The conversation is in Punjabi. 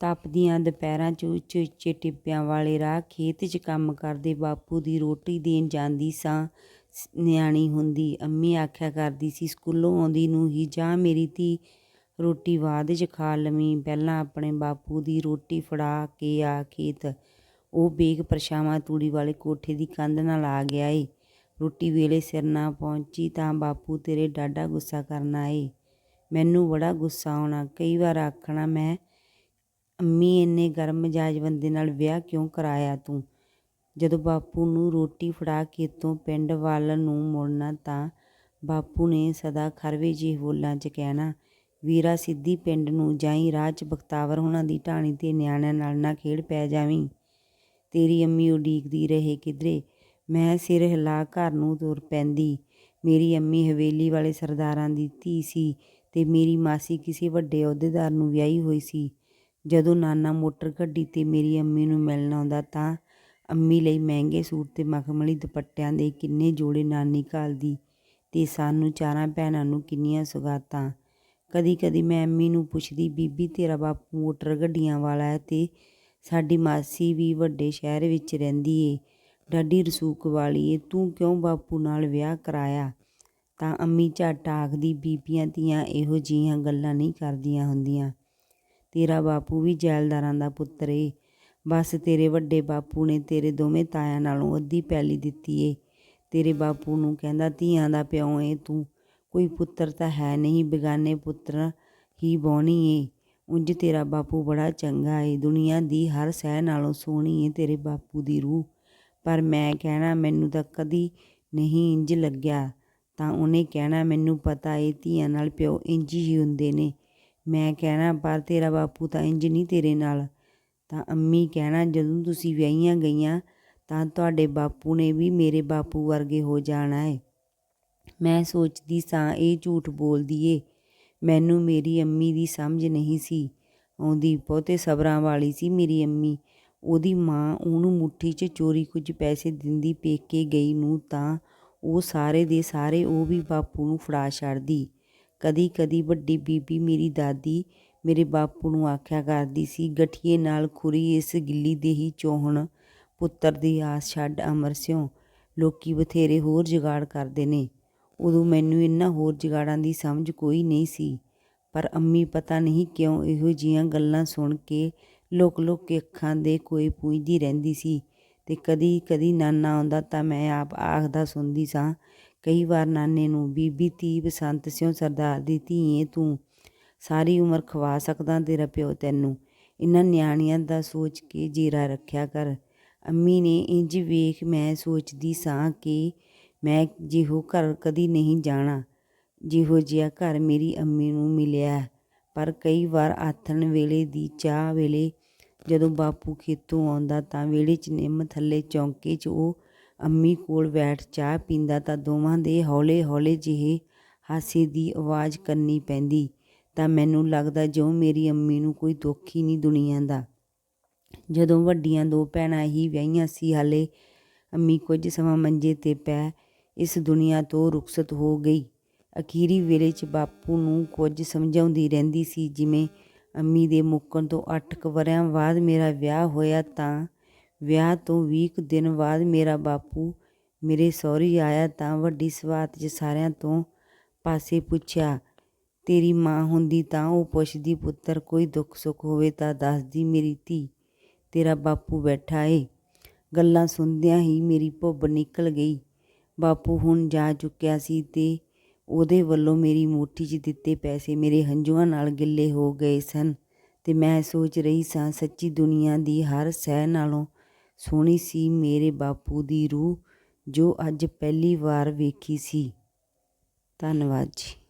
ਤਪਦੀਆਂ ਦੁਪਹਿਰਾਂ 'ਚ ਉੱਚੇ ਉੱਚੇ ਟਿੱਬਿਆਂ ਵਾਲੇ ਰਾਹ ਖੇਤ 'ਚ ਕੰਮ ਕਰਦੇ ਬਾਪੂ ਦੀ ਰੋਟੀ ਦੇਣ ਜਾਂਦੀ ਸਾਂ। ਨਿਆਣੀ ਹੁੰਦੀ, ਅੰਮੀ ਆਖਿਆ ਕਰਦੀ ਸੀ, ਸਕੂਲੋਂ ਆਉਂਦੀ ਨੂੰ ਹੀ ਜਾ ਮੇਰੀ ਧੀ, ਰੋਟੀ ਬਾਅਦ 'ਚ ਖਾ ਲਵੀਂ। ਪਹਿਲਾਂ ਆਪਣੇ ਬਾਪੂ ਦੀ ਰੋਟੀ ਫੜਾ ਕੇ ਆ ਖੇਤ। ਉਹ ਬੇਗ ਪਰਛਾਵਾਂ ਤੂੜੀ ਵਾਲੇ ਕੋਠੇ ਦੀ ਕੰਧ ਨਾਲ ਆ ਗਿਆ ਏ। ਰੋਟੀ ਵੇਲੇ ਸਿਰ ਨਾ ਪਹੁੰਚੀ ਤਾਂ ਬਾਪੂ ਤੇਰੇ ਡਾਡਾ ਗੁੱਸਾ ਕਰਨਾ ਏ ਮੈਨੂੰ ਬੜਾ ਗੁੱਸਾ ਆਉਣਾ। ਕਈ ਵਾਰ ਆਖਣਾ, ਮੈਂ ਅੰਮੀ ਇੰਨੇ ਗਰਮ ਮਜਾਜ ਬੰਦੇ ਨਾਲ ਵਿਆਹ ਕਿਉਂ ਕਰਾਇਆ ਤੂੰ? ਜਦੋਂ ਬਾਪੂ ਨੂੰ ਰੋਟੀ ਫੜਾ ਕੇ ਤੋਂ ਪਿੰਡ ਵੱਲ ਨੂੰ ਮੁੜਨਾ ਤਾਂ ਬਾਪੂ ਨੇ ਸਦਾ ਖਰਵੇ ਜਿਹੇ ਬੋਲਾਂ 'ਚ ਕਹਿਣਾ, ਵੀਰਾ ਸਿੱਧੀ ਪਿੰਡ ਨੂੰ ਜਾਈ, ਰਾਹ 'ਚ ਬਖਤਾਵਰ ਹੋਣਾ ਦੀ ਢਾਣੀ ਤੇ ਨਿਆਣਿਆਂ ਨਾਲ ਨਾ ਖੇਡ ਪੈ ਜਾਵੀਂ। ਤੇਰੀ ਅੰਮੀ ਉਡੀਕਦੀ ਰਹੇ ਕਿਧਰੇ, ਮੈਂ ਸਿਰ ਹਿਲਾ ਘਰ ਨੂੰ ਤੁਰ ਪੈਂਦੀ। ਮੇਰੀ ਅੰਮੀ ਹਵੇਲੀ ਵਾਲੇ ਸਰਦਾਰਾਂ ਦੀ ਧੀ ਸੀ ਤੇ ਮੇਰੀ ਮਾਸੀ ਕਿਸੇ ਵੱਡੇ ਅਹੁਦੇਦਾਰ ਨੂੰ ਵਿਆਹੀ ਹੋਈ ਸੀ। ਜਦੋਂ ਨਾਨਾ ਮੋਟਰ ਗੱਡੀ ਤੇ ਮੇਰੀ ਅੰਮੀ ਨੂੰ ਮਿਲਣ ਆਉਂਦਾ ਤਾਂ ਅੰਮੀ ਲਈ ਮਹਿੰਗੇ ਸੂਟ ਤੇ ਮਖਮਲੀ ਦੁਪੱਟਿਆਂ ਦੇ ਕਿੰਨੇ ਜੋੜੇ ਨਾਨੀ ਘਾਲਦੀ ਤੇ ਸਾਨੂੰ ਚਾਰਾਂ ਭੈਣਾਂ ਨੂੰ ਕਿੰਨੀਆਂ ਸੁਗਾਤਾਂ। ਕਦੀ ਕਦੀ ਮੈਂ ਅੰਮੀ ਨੂੰ ਪੁੱਛਦੀ, ਬੀਬੀ, ਤੇਰਾ ਬਾਪੂ ਮੋਟਰ ਗੱਡੀਆਂ ਵਾਲਾ ਹੈ ਤੇ ਸਾਡੀ ਮਾਸੀ ਵੀ ਵੱਡੇ ਸ਼ਹਿਰ ਵਿੱਚ ਰਹਿੰਦੀ ਏ। ਡਾਡੀ ਰਸੂਕ ਵਾਲੀ ਏ। ਤੂੰ ਕਿਉਂ ਬਾਪੂ ਨਾਲ ਵਿਆਹ ਕਰਾਇਆ? ਤਾਂ ਅੰਮੀ ਝੱਟ ਆਖਦੀ, ਬੀਬੀਆਂ ਦੀਆਂ ਇਹੋ ਜਿਹੀਆਂ ਗੱਲਾਂ ਨਹੀਂ ਕਰਦੀਆਂ ਹੁੰਦੀਆਂ। ਤੇਰਾ ਬਾਪੂ ਵੀ ਜੈਲਦਾਰਾਂ ਦਾ ਪੁੱਤਰ ਏ। ਬਸ ਤੇਰੇ ਵੱਡੇ ਬਾਪੂ ਨੇ ਤੇਰੇ ਦੋਵੇਂ ਤਾਇਆਂ ਨਾਲੋਂ ਅੱਧੀ ਪੈਲੀ ਦਿੱਤੀ ਏ। ਤੇਰੇ ਬਾਪੂ ਨੂੰ ਕਹਿੰਦਾ, ਧੀਆਂ ਦਾ ਪਿਓ ਏ ਤੂੰ। ਕੋਈ ਪੁੱਤਰ ਤਾਂ ਹੈ ਨਹੀਂ, ਬੇਗਾਨੇ ਪੁੱਤਰ ਹੀ ਬੋਣੀ ਏ। ਉਂਝ ਤੇਰਾ ਬਾਪੂ ਬੜਾ ਚੰਗਾ ਏ। ਦੁਨੀਆ ਦੀ ਹਰ ਸਹਿ ਨਾਲੋਂ ਸੋਹਣੀ ਏ ਤੇਰੇ ਬਾਪੂ ਦੀ ਰੂਹ। ਪਰ ਮੈਂ ਕਹਿਣਾ, ਮੈਨੂੰ ਤਾਂ ਕਦੀ ਨਹੀਂ ਇੰਜ ਲੱਗਿਆ। ਤਾਂ ਉਹਨੇ ਕਹਿਣਾ, ਮੈਨੂੰ ਪਤਾ ਏ ਧੀਆਂ ਨਾਲ ਪਿਓ ਇੰਜ ਹੀ ਹੁੰਦੇ ਨੇ। ਮੈਂ ਕਹਿਣਾ, ਪਰ ਤੇਰਾ ਬਾਪੂ ਤਾਂ ਇੰਜ ਨਹੀਂ ਤੇਰੇ ਨਾਲ। ਤਾਂ ਅੰਮੀ ਕਹਿਣਾ, ਜਦੋਂ ਤੁਸੀਂ ਵਿਆਹੀਆਂ ਗਈਆਂ, ਤਾਂ ਤੁਹਾਡੇ ਬਾਪੂ ਨੇ ਵੀ ਮੇਰੇ ਬਾਪੂ ਵਰਗੇ ਹੋ ਜਾਣਾ ਏ। ਮੈਂ ਸੋਚਦੀ ਸਾਂ, ਇਹ ਝੂਠ ਬੋਲਦੀ ਏ। ਮੈਨੂੰ ਮੇਰੀ ਅੰਮੀ ਦੀ ਸਮਝ ਨਹੀਂ ਸੀ। ਆਉਂਦੀ ਬਹੁਤੇ ਸਬਰਾਂ ਵਾਲੀ ਸੀ ਮੇਰੀ ਅੰਮੀ। ਉਹਦੀ ਮਾਂ ਉਹਨੂੰ ਮੁੱਠੀ 'ਚ ਚੋਰੀ ਕੁਝ ਪੈਸੇ ਦਿੰਦੀ, ਪੇਕੇ ਗਈ ਨੂੰ ਤਾਂ ਉਹ ਸਾਰੇ ਦੇ ਸਾਰੇ ਉਹ ਵੀ ਬਾਪੂ ਨੂੰ ਫੜਾ ਛੱਡਦੀ। ਕਦੀ ਕਦੀ ਵੱਡੀ ਬੀਬੀ ਮੇਰੀ ਦਾਦੀ ਮੇਰੇ ਬਾਪੂ ਨੂੰ ਆਖਿਆ ਕਰਦੀ ਸੀ, ਗਠੀਏ ਨਾਲ ਖੁਰੀ ਇਸ ਗਿੱਲੀ ਦੇ ਹੀ ਚੋਹਣ, ਪੁੱਤਰ ਦੀ ਆਸ ਛੱਡ ਅਮਰ ਸਿਉ। ਲੋਕੀ ਬਥੇਰੇ ਹੋਰ ਜੁਗਾੜ ਕਰਦੇ ਨੇ। ਉਦੋਂ ਮੈਨੂੰ ਇਹਨਾਂ ਹੋਰ ਜੁਗਾੜਾਂ ਦੀ ਸਮਝ ਕੋਈ ਨਹੀਂ ਸੀ, ਪਰ ਅੰਮੀ ਪਤਾ ਨਹੀਂ ਕਿਉਂ ਇਹੋ ਜੀਆਂ ਗੱਲਾਂ ਸੁਣ ਕੇ ਲੁਕ ਲੁਕ ਕੇ ਅੱਖਾਂ ਦੇ ਕੋਈ ਪੂੰਝਦੀ ਰਹਿੰਦੀ ਸੀ ਤੇ ਕਦੀ ਕਦੀ ਨਾਨਾ ਆਉਂਦਾ ਤਾਂ ਮੈਂ ਆਪ ਆਖਦਾ ਸੁਣਦੀ ਸਾਂ ਕਈ ਵਾਰ ਨਾਨੇ ਨੂੰ, ਬੀਬੀ ਧੀ ਬਸੰਤ ਸਿਉ ਸਰਦਾਰ ਦੀ ਧੀਏ ਤੂੰ ਸਾਰੀ ਉਮਰ ਖਵਾ ਸਕਦਾ ਤੇਰਾ ਪਿਓ ਤੈਨੂੰ। ਇਹਨਾਂ ਨਿਆਣਿਆਂ ਦਾ ਸੋਚ ਕੇ ਜੀਰਾ ਰੱਖਿਆ ਕਰ। ਅੰਮੀ ਨੇ ਇੰਜ ਵੇਖ ਮੈਂ ਸੋਚਦੀ ਸਾਂ ਕਿ ਮੈਂ ਜਿਹੋ ਘਰ ਕਦੀ ਨਹੀਂ ਜਾਣਾ। ਜਿਹੋ ਜਿਹਾ ਘਰ ਮੇਰੀ ਅੰਮੀ ਨੂੰ ਮਿਲਿਆ। ਪਰ ਕਈ ਵਾਰ ਆਥਣ ਵੇਲੇ ਦੀ ਚਾਹ ਵੇਲੇ ਜਦੋਂ ਬਾਪੂ ਖੇਤੋਂ ਆਉਂਦਾ ਤਾਂ ਵੇਲੇ 'ਚ ਨਿੰਮ ਥੱਲੇ ਚੌਂਕੇ 'ਚ ਉਹ ਅੰਮੀ ਕੋਲ ਬੈਠ ਚਾਹ ਪੀਂਦਾ ਤਾਂ ਦੋਵਾਂ ਦੇ ਹੌਲੇ ਹੌਲੇ ਜਿਹੇ ਹਾਸੇ ਦੀ ਆਵਾਜ਼ ਕਰਨੀ ਪੈਂਦੀ, ਤਾਂ ਮੈਨੂੰ ਲੱਗਦਾ ਜਿਉਂ ਮੇਰੀ ਅੰਮੀ ਨੂੰ ਕੋਈ ਦੁੱਖ ਹੀ ਨਹੀਂ ਦੁਨੀਆ ਦਾ। ਜਦੋਂ ਵੱਡੀਆਂ ਦੋ ਭੈਣਾਂ ਹੀ ਵਿਆਹੀਆਂ ਸੀ, ਹਾਲੇ ਅੰਮੀ ਕੁਝ ਸਮਾਂ ਮੰਜੇ ਤੇ ਪੈ ਇਸ ਦੁਨੀਆ ਤੋਂ ਰੁਖਸਤ ਹੋ ਗਈ। ਅਖੀਰੀ ਵੇਲੇ 'ਚ ਬਾਪੂ ਨੂੰ ਕੁਝ ਸਮਝਾਉਂਦੀ ਰਹਿੰਦੀ ਸੀ, ਜਿਵੇਂ ਅੰਮੀ ਦੇ ਮੁੱਕਣ ਤੋਂ 8 ਕੁ ਵਰਿਆਂ ਬਾਅਦ ਮੇਰਾ ਵਿਆਹ ਹੋਇਆ ਤਾਂ ਵਿਆਹ ਤੋਂ ਵੀਹ ਕੁ ਦਿਨ ਬਾਅਦ ਮੇਰਾ ਬਾਪੂ ਮੇਰੇ ਸਹੁਰੀ ਆਇਆ ਤਾਂ ਵੱਡੀ ਸਵਾਤ 'ਚ ਸਾਰਿਆਂ ਤੋਂ ਪਾਸੇ ਪੁੱਛਿਆ, ਤੇਰੀ ਮਾਂ ਹੁੰਦੀ ਤਾਂ ਉਹ ਪੁੱਛਦੀ, ਪੁੱਤਰ, ਕੋਈ ਦੁੱਖ ਸੁੱਖ ਹੋਵੇ ਤਾਂ ਦੱਸਦੀ ਮੇਰੀ ਧੀ, ਤੇਰਾ ਬਾਪੂ ਬੈਠਾ ਏ। ਗੱਲਾਂ ਸੁਣਦਿਆਂ ਹੀ ਮੇਰੀ ਭੁੱਬ ਨਿਕਲ ਗਈ। ਬਾਪੂ ਹੁਣ ਜਾ ਚੁੱਕਿਆ ਸੀ ਤੇ ਉਹਦੇ ਵੱਲੋਂ ਮੇਰੀ ਮੁੱਠੀ 'ਚ ਦਿੱਤੇ ਪੈਸੇ ਮੇਰੇ ਹੰਝੂਆਂ ਨਾਲ ਗਿੱਲੇ ਹੋ ਗਏ ਸਨ ਤੇ ਮੈਂ ਸੋਚ ਰਹੀ ਸਾਂ, ਸੱਚੀ ਦੁਨੀਆ ਦੀ ਹਰ ਸਹਿ ਨਾਲੋਂ ਸੋਹਣੀ ਸੀ ਮੇਰੇ ਬਾਪੂ ਦੀ ਰੂਹ ਜੋ ਅੱਜ ਪਹਿਲੀ ਵਾਰ ਵੇਖੀ ਸੀ। ਧੰਨਵਾਦ ਜੀ।